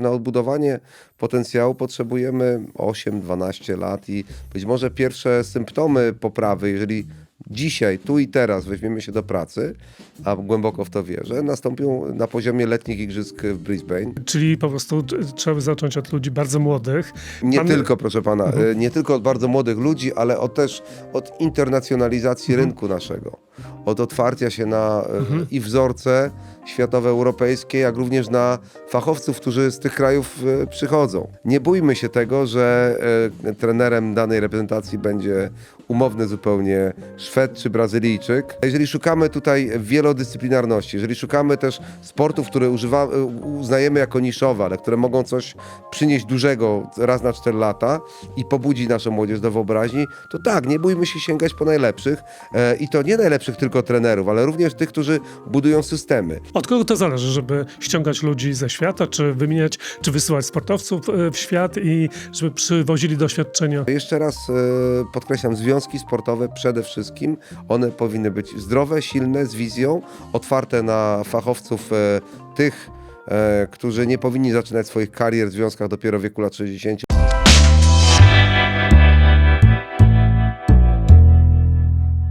Na odbudowanie potencjału potrzebujemy 8-12 lat i być może pierwsze symptomy poprawy, jeżeli dzisiaj, tu i teraz weźmiemy się do pracy, a głęboko w to wierzę, nastąpią na poziomie letnich igrzysk w Brisbane. Czyli po prostu t- trzeba zacząć od ludzi bardzo młodych. Nie Pan- tylko, proszę pana, e, nie tylko od bardzo młodych ludzi, ale od też od internacjonalizacji rynku naszego. Od otwarcia się na e, i wzorce światowe, europejskie, jak również na fachowców, którzy z tych krajów e, przychodzą. Nie bójmy się tego, że e, trenerem danej reprezentacji będzie umowny zupełnie Szwed czy Brazylijczyk. Jeżeli szukamy tutaj wielodyscyplinarności, jeżeli szukamy też sportów, które używa, uznajemy jako niszowe, ale które mogą coś przynieść dużego raz na 4 lata i pobudzi naszą młodzież do wyobraźni, to tak, nie bójmy się sięgać po najlepszych i to nie najlepszych tylko trenerów, ale również tych, którzy budują systemy. Od kogo to zależy, żeby ściągać ludzi ze świata, czy wymieniać, czy wysyłać sportowców e, w świat i żeby przywozili doświadczenia? Jeszcze raz e, podkreślam, związki sportowe przede wszystkim, one powinny być zdrowe, silne, z wizją, otwarte na fachowców e, tych, którzy nie powinni zaczynać swoich karier w związkach dopiero w wieku lat 60.